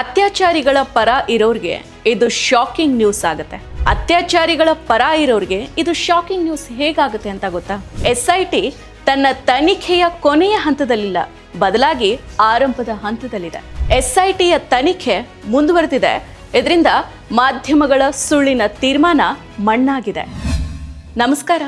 ಅತ್ಯಾಚಾರಿಗಳ ಪರ ಇರೋರಿಗೆ ಇದು ಶಾಕಿಂಗ್ ನ್ಯೂಸ್ ಆಗುತ್ತೆ. ಅತ್ಯಾಚಾರಿಗಳ ಪರ ಇರೋರಿಗೆ ಇದು ಶಾಕಿಂಗ್ ನ್ಯೂಸ್ ಹೇಗಾಗುತ್ತೆ ಅಂತ ಗೊತ್ತಾ? ಎಸ್ ಐ ಟಿ ತನ್ನ ತನಿಖೆಯ ಕೊನೆಯ ಹಂತದಲ್ಲಿಲ್ಲ, ಬದಲಾಗಿ ಆರಂಭದ ಹಂತದಲ್ಲಿದೆ. ಎಸ್ ಐ ಟಿಯ ತನಿಖೆ ಮುಂದುವರೆದಿದೆ. ಇದರಿಂದ ಮಾಧ್ಯಮಗಳ ಸುಳ್ಳಿನ ತೀರ್ಮಾನ ಮಣ್ಣಾಗಿದೆ. ನಮಸ್ಕಾರ.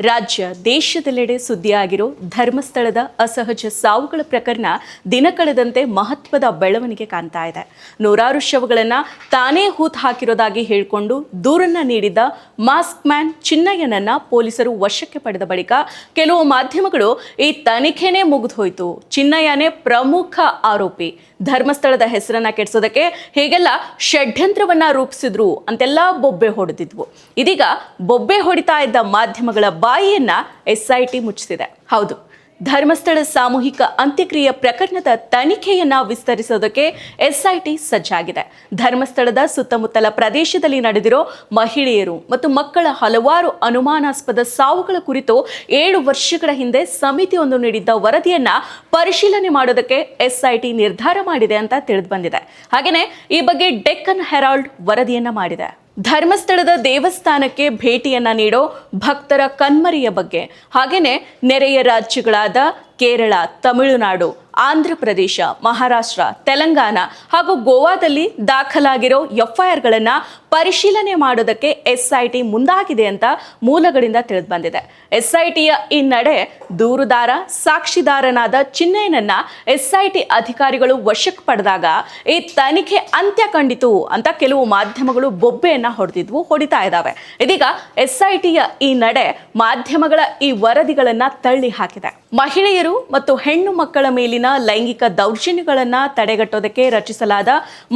ರಾಜ್ಯ ದೇಶದೆಲ್ಲೆಡೆ ಸುದ್ದಿಯಾಗಿರೋ ಧರ್ಮಸ್ಥಳದ ಅಸಹಜ ಸಾವುಗಳ ಪ್ರಕರಣ ದಿನ ಕಳೆದಂತೆ ಮಹತ್ವದ ಬೆಳವಣಿಗೆ ಕಾಣ್ತಾ ಇದೆ. ನೂರಾರು ಶವಗಳನ್ನು ತಾನೇ ಹೂತ್ ಹಾಕಿರೋದಾಗಿ ಹೇಳಿಕೊಂಡು ದೂರನ್ನ ನೀಡಿದ್ದ ಮಾಸ್ಕ್ ಮ್ಯಾನ್ ಚಿನ್ನಯ್ಯನನ್ನ ಪೊಲೀಸರು ವಶಕ್ಕೆ ಪಡೆದ ಬಳಿಕ ಕೆಲವು ಮಾಧ್ಯಮಗಳು ಈ ತನಿಖೆನೇ ಮುಗಿದು ಹೋಯಿತು ಚಿನ್ನಯ್ಯನೇ ಪ್ರಮುಖ ಆರೋಪಿ. ಧರ್ಮಸ್ಥಳದ ಹೆಸರನ್ನ ಕೆಡಿಸೋದಕ್ಕೆ ಹೇಗೆಲ್ಲ ಷಡ್ಯಂತ್ರವನ್ನ ರೂಪಿಸಿದ್ರು ಅಂತೆಲ್ಲ ಬೊಬ್ಬೆ ಹೊಡೆದಿದ್ವು. ಇದೀಗ ಬೊಬ್ಬೆ ಹೊಡಿತಾ ಇದ್ದ ಮಾಧ್ಯಮಗಳ ಬಾಯಿಯನ್ನ ಎಸ್ ಐ ಟಿ ಮುಚ್ಚಿಸಿದೆ. ಹೌದು. ಧರ್ಮಸ್ಥಳ ಸಾಮೂಹಿಕ ಅಂತ್ಯಕ್ರಿಯೆ ಪ್ರಕರಣದ ತನಿಖೆಯನ್ನ ವಿಸ್ತರಿಸೋದಕ್ಕೆ ಎಸ್ಐಟಿ ಸಜ್ಜಾಗಿದೆ. ಧರ್ಮಸ್ಥಳದ ಸುತ್ತಮುತ್ತಲ ಪ್ರದೇಶದಲ್ಲಿ ನಡೆದಿರೋ ಮಹಿಳೆಯರು ಮತ್ತು ಮಕ್ಕಳ ಹಲವಾರು ಅನುಮಾನಾಸ್ಪದ ಸಾವುಗಳ ಕುರಿತು ಏಳು ವರ್ಷಗಳ ಹಿಂದೆ ಸಮಿತಿಯೊಂದು ನೀಡಿದ್ದ ವರದಿಯನ್ನ ಪರಿಶೀಲನೆ ಮಾಡೋದಕ್ಕೆ ಎಸ್ಐಟಿ ನಿರ್ಧಾರ ಮಾಡಿದೆ ಅಂತ ತಿಳಿದು ಬಂದಿದೆ. ಹಾಗೆಯೇ ಈ ಬಗ್ಗೆ ಡೆಕ್ಕನ್ ಹೆರಾಲ್ಡ್ ವರದಿಯನ್ನ ಮಾಡಿದೆ. ಧರ್ಮಸ್ಥಳದ ದೇವಸ್ಥಾನಕ್ಕೆ ಭೇಟಿಯನ್ನ ನೀಡೋ ಭಕ್ತರ ಕಣ್ಮರೆಯ ಬಗ್ಗೆ. ಹಾಗೆಯೇ ನೆರೆಯ ರಾಜ್ಯಗಳಾದ ಕೇರಳ, ತಮಿಳುನಾಡು ಆಂಧ್ರ ಪ್ರದೇಶ ಮಹಾರಾಷ್ಟ್ರ, ತೆಲಂಗಾಣ ಹಾಗೂ ಗೋವಾದಲ್ಲಿ ದಾಖಲಾಗಿರೋ ಎಫ್ಐಆರ್ಗಳನ್ನು ಪರಿಶೀಲನೆ ಮಾಡೋದಕ್ಕೆ ಎಸ್ಐಟಿ ಮುಂದಾಗಿದೆ ಅಂತ ಮೂಲಗಳಿಂದ ತಿಳಿದು ಬಂದಿದೆ ಎಸ್ಐಟಿಯ ಈ ನಡೆ ದೂರುದಾರ, ಸಾಕ್ಷಿದಾರನಾದ ಚಿನ್ನಯ್ಯನನ್ನ ಎಸ್ಐಟಿ ಅಧಿಕಾರಿಗಳು ವಶಕ್ಕೆ ಪಡೆದಾಗ ಈ ತನಿಖೆ ಅಂತ್ಯ ಕಂಡಿತು ಅಂತ ಕೆಲವು ಮಾಧ್ಯಮಗಳು ಬೊಬ್ಬೆಯನ್ನು ಹೊಡೆದಿದ್ವು ಹೊಡಿತಾ ಇದ್ದಾವೆ ಇದೀಗ ಎಸ್ಐಟಿಯ ಈ ನಡೆ ಮಾಧ್ಯಮಗಳ ಈ ವರದಿಗಳನ್ನು ತಳ್ಳಿ ಹಾಕಿದೆ. ಮಹಿಳೆಯರು ಮತ್ತು ಹೆಣ್ಣು ಮಕ್ಕಳ ಮೇಲಿನ ಲೈಂಗಿಕ ದೌರ್ಜನ್ಯಗಳನ್ನು ತಡೆಗಟ್ಟೋದಕ್ಕೆ ರಚಿಸಲಾದ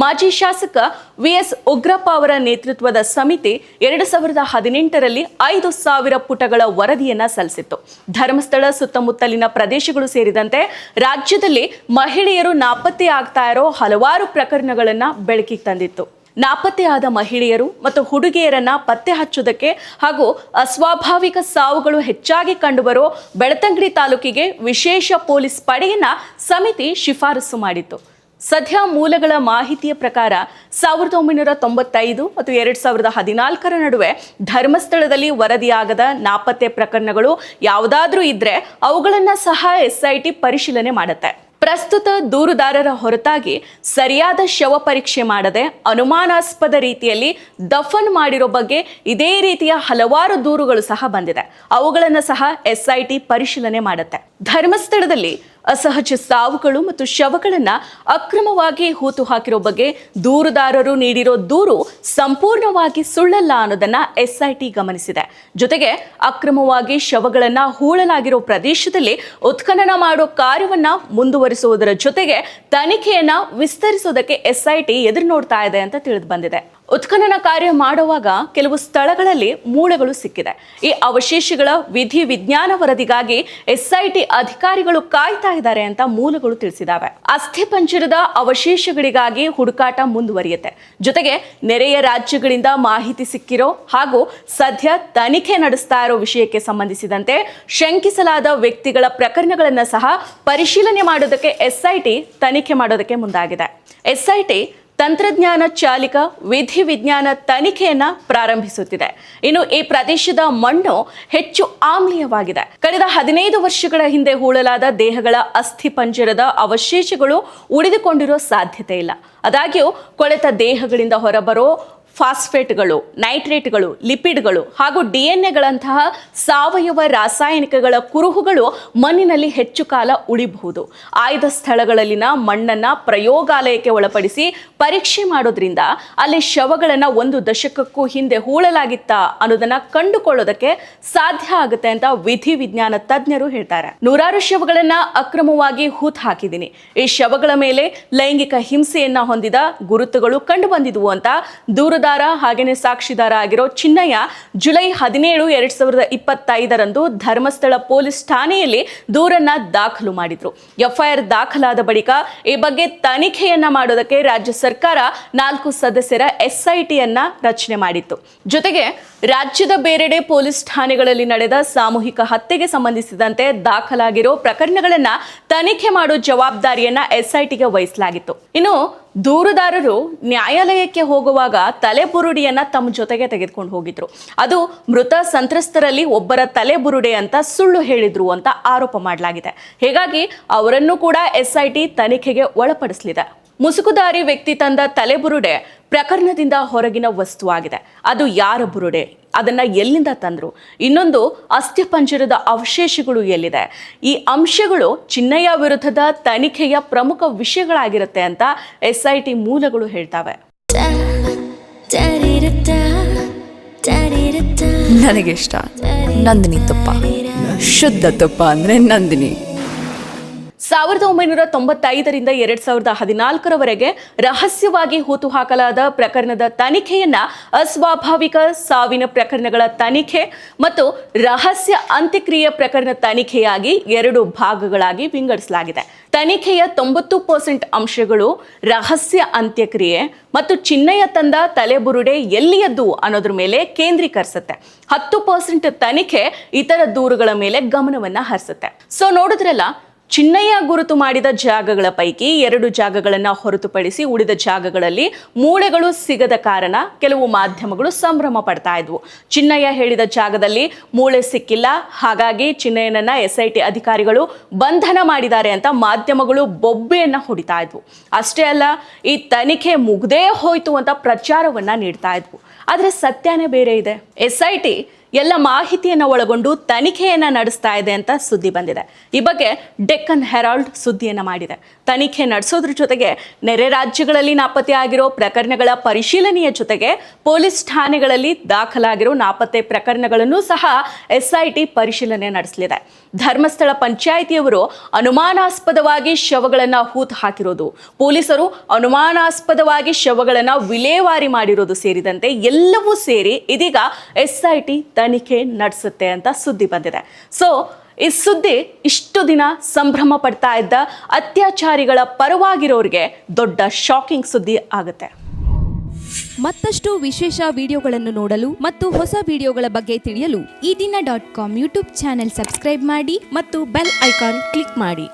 ಮಾಜಿ ಶಾಸಕ ವಿ ಎಸ್ ಉಗ್ರಪ್ಪ ಅವರ ನೇತೃತ್ವದ ಸಮಿತಿ ಎರಡು ಸಾವಿರದ ಹದಿನೆಂಟರಲ್ಲಿ ಐದು ಸಾವಿರ ಪುಟಗಳ ವರದಿಯನ್ನು ಸಲ್ಲಿಸಿತ್ತು. ಧರ್ಮಸ್ಥಳ ಸುತ್ತಮುತ್ತಲಿನ ಪ್ರದೇಶಗಳು ಸೇರಿದಂತೆ ರಾಜ್ಯದಲ್ಲಿ ಮಹಿಳೆಯರು ನಾಪತ್ತೆ ಆಗ್ತಾ ಇರೋ ಹಲವಾರು ಪ್ರಕರಣಗಳನ್ನು ಬೆಳಕಿಗೆ ತಂದಿತ್ತು. ನಾಪತ್ತೆಯಾದ ಮಹಿಳೆಯರು ಮತ್ತು ಹುಡುಗಿಯರನ್ನ ಪತ್ತೆ ಹಚ್ಚುವುದಕ್ಕೆ ಹಾಗೂ ಅಸ್ವಾಭಾವಿಕ ಸಾವುಗಳು ಹೆಚ್ಚಾಗಿ ಕಂಡುಬರೋ ಬೆಳತಂಗಡಿ ತಾಲೂಕಿಗೆ ವಿಶೇಷ ಪೊಲೀಸ್ ಪಡೆಯನ್ನ ಸಮಿತಿ ಶಿಫಾರಸು ಮಾಡಿತ್ತು. ಸದ್ಯ ಮೂಲಗಳ ಮಾಹಿತಿಯ ಪ್ರಕಾರ ಸಾವಿರದ ಒಂಬೈನೂರ ತೊಂಬತ್ತೈದು ಮತ್ತು ಎರಡು ಸಾವಿರದ ಹದಿನಾಲ್ಕರ ನಡುವೆ ಧರ್ಮಸ್ಥಳದಲ್ಲಿ ವರದಿಯಾಗದ ನಾಪತ್ತೆ ಪ್ರಕರಣಗಳು ಯಾವುದಾದ್ರೂ ಇದ್ದರೆ ಅವುಗಳನ್ನು ಸಹ ಎಸ್ಐಟಿ ಪರಿಶೀಲನೆ ಮಾಡುತ್ತೆ. ಪ್ರಸ್ತುತ ದೂರುದಾರರ ಹೊರತಾಗಿ ಸರಿಯಾದ ಶವ ಪರೀಕ್ಷೆ ಮಾಡದೆ ಅನುಮಾನಾಸ್ಪದ ರೀತಿಯಲ್ಲಿ ದಫನ್ ಮಾಡಿರೋ ಬಗ್ಗೆ ಇದೇ ರೀತಿಯ ಹಲವಾರು ದೂರುಗಳು ಸಹ ಬಂದಿದೆ. ಅವುಗಳನ್ನು ಸಹ ಎಸ್ಐಟಿ ಪರಿಶೀಲನೆ ಮಾಡುತ್ತೆ. ಧರ್ಮಸ್ಥಳದಲ್ಲಿ ಅಸಹಜ ಸಾವುಗಳು ಮತ್ತು ಶವಗಳನ್ನು ಅಕ್ರಮವಾಗಿ ಹೂತು ಹಾಕಿರೋ ಬಗ್ಗೆ ದೂರುದಾರರು ನೀಡಿರೋ ದೂರು ಸಂಪೂರ್ಣವಾಗಿ ಸುಳ್ಳಲ್ಲ ಅನ್ನೋದನ್ನ ಎಸ್ಐಟಿ ಗಮನಿಸಿದೆ. ಜೊತೆಗೆ ಅಕ್ರಮವಾಗಿ ಶವಗಳನ್ನು ಹೂಳಲಾಗಿರೋ ಪ್ರದೇಶದಲ್ಲಿ ಉತ್ಖನನ ಮಾಡೋ ಕಾರ್ಯವನ್ನು ಮುಂದುವರಿಸುವುದರ ಜೊತೆಗೆ ತನಿಖೆಯನ್ನು ವಿಸ್ತರಿಸೋದಕ್ಕೆ ಎಸ್ಐಟಿ ಎದುರು ನೋಡ್ತಾ ಇದೆ ಅಂತ ತಿಳಿದು ಬಂದಿದೆ. ಉತ್ಖನನ ಕಾರ್ಯ ಮಾಡುವಾಗ ಕೆಲವು ಸ್ಥಳಗಳಲ್ಲಿ ಮೂಳೆಗಳು ಸಿಕ್ಕಿದೆ. ಈ ಅವಶೇಷಗಳ ವಿಧಿ ವಿಜ್ಞಾನ ವರದಿಗಾಗಿ ಎಸ್ಐಟಿ ಅಧಿಕಾರಿಗಳು ಕಾಯ್ತಾ ಇದ್ದಾರೆ ಅಂತ ಮೂಲಗಳು ತಿಳಿಸಿದಾವೆ. ಅಸ್ಥಿಪಂಜರದ ಅವಶೇಷಗಳಿಗಾಗಿ ಹುಡುಕಾಟ ಮುಂದುವರಿಯುತ್ತೆ. ಜೊತೆಗೆ ನೆರೆಯ ರಾಜ್ಯಗಳಿಂದ ಮಾಹಿತಿ ಸಿಕ್ಕಿರೋ ಹಾಗೂ ಸದ್ಯ ತನಿಖೆ ನಡೆಸ್ತಾ ಇರೋ ವಿಷಯಕ್ಕೆ ಸಂಬಂಧಿಸಿದಂತೆ ಶಂಕಿಸಲಾದ ವ್ಯಕ್ತಿಗಳ ಪ್ರಕರಣಗಳನ್ನು ಸಹ ಪರಿಶೀಲನೆ ಮಾಡೋದಕ್ಕೆ ಎಸ್ಐಟಿ ತನಿಖೆ ಮಾಡೋದಕ್ಕೆ ಮುಂದಾಗಿದೆ. ಎಸ್ಐಟಿ ತಂತ್ರಜ್ಞಾನ ಚಾಲಿಕ ವಿಧಿ ವಿಜ್ಞಾನ ತನಿಖೆಯನ್ನ ಪ್ರಾರಂಭಿಸುತ್ತಿದೆ. ಇನ್ನು ಈ ಪ್ರದೇಶದ ಮಣ್ಣು ಹೆಚ್ಚು ಆಮ್ಲೀಯವಾಗಿದೆ. ಕಳೆದ ಹದಿನೈದು ವರ್ಷಗಳ ಹಿಂದೆ ಹೂಳಲಾದ ದೇಹಗಳ ಅಸ್ಥಿಪಂಜರದ ಅವಶೇಷಗಳು ಉಳಿದುಕೊಂಡಿರೋ ಸಾಧ್ಯತೆ ಇಲ್ಲ. ಆದಾಗ್ಯೂ ಕೊಳೆತ ದೇಹಗಳಿಂದ ಹೊರಬರೋ ಫಾಸ್ಫೇಟ್ಗಳು, ನೈಟ್ರೇಟ್ಗಳು, ಲಿಪಿಡ್ಗಳು ಹಾಗೂ ಡಿ ಎನ್ ಎಗಳಂತಹ ಸಾವಯವ ರಾಸಾಯನಿಕಗಳ ಕುರುಹುಗಳು ಮಣ್ಣಿನಲ್ಲಿ ಹೆಚ್ಚು ಕಾಲ ಉಳಿಬಹುದು. ಆಯ್ದ ಸ್ಥಳಗಳಲ್ಲಿನ ಮಣ್ಣನ್ನ ಪ್ರಯೋಗಾಲಯಕ್ಕೆ ಒಳಪಡಿಸಿ ಪರೀಕ್ಷೆ ಮಾಡೋದ್ರಿಂದ ಅಲ್ಲಿ ಶವಗಳನ್ನು ಒಂದು ದಶಕಕ್ಕೂ ಹಿಂದೆ ಹೂಳಲಾಗಿತ್ತಾ ಅನ್ನೋದನ್ನು ಕಂಡುಕೊಳ್ಳೋದಕ್ಕೆ ಸಾಧ್ಯ ಆಗುತ್ತೆ ಅಂತ ವಿಧಿ ವಿಜ್ಞಾನ ತಜ್ಞರು ಹೇಳ್ತಾರೆ. ನೂರಾರು ಶವಗಳನ್ನ ಅಕ್ರಮವಾಗಿ ಹೂತ್ ಹಾಕಿದ್ದೀನಿ. ಈ ಶವಗಳ ಮೇಲೆ ಲೈಂಗಿಕ ಹಿಂಸೆಯನ್ನ ಹೊಂದಿದ ಗುರುತುಗಳು ಕಂಡು ಬಂದಿದ್ವು ಅಂತ ದೂರದಾರ ಹಾಗೆಯೇ ಸಾಕ್ಷಿದಾರ ಆಗಿರೋ ಚಿನ್ನಯ್ಯ ಜುಲೈ ಹದಿನೇಳು, ಎರಡ್ ಸಾವಿರದ ಇಪ್ಪತ್ತೈದರಂದು ಧರ್ಮಸ್ಥಳ ಪೊಲೀಸ್ ಠಾಣೆಯಲ್ಲಿ ದೂರನ್ನ ದಾಖಲು ಮಾಡಿದ್ರು. ಎಫ್ಐಆರ್ ದಾಖಲಾದ ಬಳಿಕ ಈ ಬಗ್ಗೆ ತನಿಖೆಯನ್ನ ಮಾಡೋದಕ್ಕೆ ರಾಜ್ಯ ಸರ್ಕಾರ ನಾಲ್ಕು ಸದಸ್ಯರ ಎಸ್ಐಟಿಯನ್ನ ರಚನೆ ಮಾಡಿತ್ತು. ಜೊತೆಗೆ ರಾಜ್ಯದ ಬೇರೆಡೆ ಪೊಲೀಸ್ ಠಾಣೆಗಳಲ್ಲಿ ನಡೆದ ಸಾಮೂಹಿಕ ಹತ್ಯೆಗೆ ಸಂಬಂಧಿಸಿದಂತೆ ದಾಖಲಾಗಿರೋ ಪ್ರಕರಣಗಳನ್ನ ತನಿಖೆ ಮಾಡೋ ಜವಾಬ್ದಾರಿಯನ್ನ ಎಸ್ಐಟಿಗೆ ವಹಿಸಲಾಗಿತ್ತು. ಇನ್ನು ದೂರುದಾರರು ನ್ಯಾಯಾಲಯಕ್ಕೆ ಹೋಗುವಾಗ ತಲೆಬುರುಡಿಯನ್ನು ತಮ್ಮ ಜೊತೆಗೆ ತೆಗೆದುಕೊಂಡು ಹೋಗಿದ್ರು. ಅದು ಮೃತ ಸಂತ್ರಸ್ತರಲ್ಲಿ ಒಬ್ಬರ ತಲೆಬುರುಡೆ ಅಂತ ಸುಳ್ಳು ಹೇಳಿದ್ರು ಅಂತ ಆರೋಪ ಮಾಡಲಾಗಿದೆ. ಹೀಗಾಗಿ ಅವರನ್ನು ಕೂಡ ಎಸ್ಐಟಿ ತನಿಖೆಗೆ ಒಳಪಡಿಸಲಿದೆ. ಮುಸುಕುದಾರಿ ವ್ಯಕ್ತಿ ತಂದ ತಲೆಬುರುಡೆ ಪ್ರಕರಣದಿಂದ ಹೊರಗಿನ ವಸ್ತುವಾಗಿದೆ. ಅದು ಯಾರ ಬುರುಡೆ? ಅದನ್ನ ಎಲ್ಲಿಂದ ತಂದ್ರು? ಇನ್ನೊಂದು ಅಸ್ಥಿಪಂಜರದ ಅವಶೇಷಗಳು ಎಲ್ಲಿದೆ? ಈ ಅಂಶಗಳು ಚಿನ್ನಯ್ಯ ವಿರುದ್ಧದ ತನಿಖೆಯ ಪ್ರಮುಖ ವಿಷಯಗಳಾಗಿರುತ್ತೆ ಅಂತ ಎಸ್ ಐ ಟಿ ಮೂಲಗಳು ಹೇಳ್ತವೆ. ನನಗಿಷ್ಟ ನಂದಿನಿ ತುಪ್ಪ. ಶುದ್ಧ ತುಪ್ಪ ಅಂದರೆ ನಂದಿನಿ. ಸಾವಿರದ ಒಂಬೈನೂರ ತೊಂಬತ್ತೈದರಿಂದ ಎರಡ್ ಸಾವಿರದ ಹದಿನಾಲ್ಕರವರೆಗೆ ರಹಸ್ಯವಾಗಿ ಹೂತು ಹಾಕಲಾದ ಪ್ರಕರಣದ ತನಿಖೆಯನ್ನ ಅಸ್ವಾಭಾವಿಕ ಸಾವಿನ ಪ್ರಕರಣಗಳ ತನಿಖೆ ಮತ್ತು ರಹಸ್ಯ ಅಂತ್ಯಕ್ರಿಯೆ ಪ್ರಕರಣ ತನಿಖೆಯಾಗಿ ಎರಡು ಭಾಗಗಳಾಗಿ ವಿಂಗಡಿಸಲಾಗಿದೆ. ತನಿಖೆಯ ತೊಂಬತ್ತು ಪರ್ಸೆಂಟ್ ಅಂಶಗಳು ರಹಸ್ಯ ಅಂತ್ಯಕ್ರಿಯೆ ಮತ್ತು ಚಿನ್ನಯ ತಂದ ತಲೆಬುರುಡೆ ಎಲ್ಲಿಯದ್ದು ಅನ್ನೋದ್ರ ಮೇಲೆ ಕೇಂದ್ರೀಕರಿಸುತ್ತೆ. ಹತ್ತು ಪರ್ಸೆಂಟ್ ತನಿಖೆ ಇತರ ದೂರುಗಳ ಮೇಲೆ ಗಮನವನ್ನ ಹರಿಸುತ್ತೆ. ಸೊ ನೋಡಿದ್ರಲ್ಲ ಚಿನ್ನಯ್ಯ ಗುರುತು ಮಾಡಿದ ಜಾಗಗಳ ಪೈಕಿ ಎರಡು ಜಾಗಗಳನ್ನು ಹೊರತುಪಡಿಸಿ ಉಳಿದ ಜಾಗಗಳಲ್ಲಿ ಮೂಳೆಗಳು ಸಿಗದ ಕಾರಣ ಕೆಲವು ಮಾಧ್ಯಮಗಳು ಸಂಭ್ರಮ ಪಡ್ತಾ ಇದ್ವು. ಚಿನ್ನಯ್ಯ ಹೇಳಿದ ಜಾಗದಲ್ಲಿ ಮೂಳೆ ಸಿಕ್ಕಿಲ್ಲ. ಹಾಗಾಗಿ ಚಿನ್ನಯ್ಯನನ್ನ ಎಸ್ ಐ ಟಿ ಅಧಿಕಾರಿಗಳು ಬಂಧನ ಮಾಡಿದ್ದಾರೆ ಅಂತ ಮಾಧ್ಯಮಗಳು ಬೊಬ್ಬೆಯನ್ನ ಹೊಡಿತಾ ಇದ್ವು. ಅಷ್ಟೇ ಅಲ್ಲ, ಈ ತನಿಖೆ ಮುಗ್ದೇ ಹೋಯ್ತು ಅಂತ ಪ್ರಚಾರವನ್ನ ನೀಡ್ತಾ ಇದ್ವು. ಆದರೆ ಸತ್ಯನೇ ಬೇರೆ ಇದೆ. ಎಸ್ ಐ ಟಿ ಎಲ್ಲ ಮಾಹಿತಿಯನ್ನು ಒಳಗೊಂಡು ತನಿಖೆಯನ್ನು ನಡೆಸ್ತಾ ಇದೆ ಅಂತ ಸುದ್ದಿ ಬಂದಿದೆ. ಈ ಬಗ್ಗೆ ಡೆಕ್ಕನ್ ಹೆರಾಲ್ಡ್ ಸುದ್ದಿಯನ್ನು ಮಾಡಿದೆ. ತನಿಖೆ ನಡೆಸೋದ್ರ ಜೊತೆಗೆ ನೆರೆ ರಾಜ್ಯಗಳಲ್ಲಿ ನಾಪತ್ತೆ ಆಗಿರೋ ಪ್ರಕರಣಗಳ ಪರಿಶೀಲನೆಯ ಜೊತೆಗೆ ಪೊಲೀಸ್ ಠಾಣೆಗಳಲ್ಲಿ ದಾಖಲಾಗಿರೋ ನಾಪತ್ತೆ ಪ್ರಕರಣಗಳನ್ನು ಸಹ ಎಸ್ಐಟಿ ಪರಿಶೀಲನೆ ನಡೆಸಲಿದೆ. ಧರ್ಮಸ್ಥಳ ಪಂಚಾಯಿತಿಯವರು ಅನುಮಾನಾಸ್ಪದವಾಗಿ ಶವಗಳನ್ನು ಹೂತು ಹಾಕಿರೋದು. ಪೊಲೀಸರು ಅನುಮಾನಾಸ್ಪದವಾಗಿ ಶವಗಳನ್ನು ವಿಲೇವಾರಿ ಮಾಡಿರೋದು ಸೇರಿದಂತೆ ಎಲ್ಲವೂ ಸೇರಿ ಇದೀಗ ಎಸ್ಐಟಿ ತನಿಖೆ ನಡೆಸುತ್ತೆ ಅಂತ ಸುದ್ದಿ ಬಂದಿದೆ. ಸೊ ಈ ಸುದ್ದಿ ಇಷ್ಟು ದಿನ ಸಂಭ್ರಮ ಪಡ್ತಾ ಇದ್ದ ಅತ್ಯಾಚಾರಿಗಳ ಪರವಾಗಿರೋರಿಗೆ ದೊಡ್ಡ ಶಾಕಿಂಗ್ ಸುದ್ದಿ ಆಗುತ್ತೆ. ಮತ್ತಷ್ಟು ವಿಶೇಷ ವಿಡಿಯೋಗಳನ್ನು ನೋಡಲು ಮತ್ತು ಹೊಸ ವಿಡಿಯೋಗಳ ಬಗ್ಗೆ ತಿಳಿಯಲು Ee Dina dot com YouTube channel subscribe ಮಾಡಿ ಮತ್ತು ಬೆಲ್ ಐಕಾನ್ ಕ್ಲಿಕ್ ಮಾಡಿ.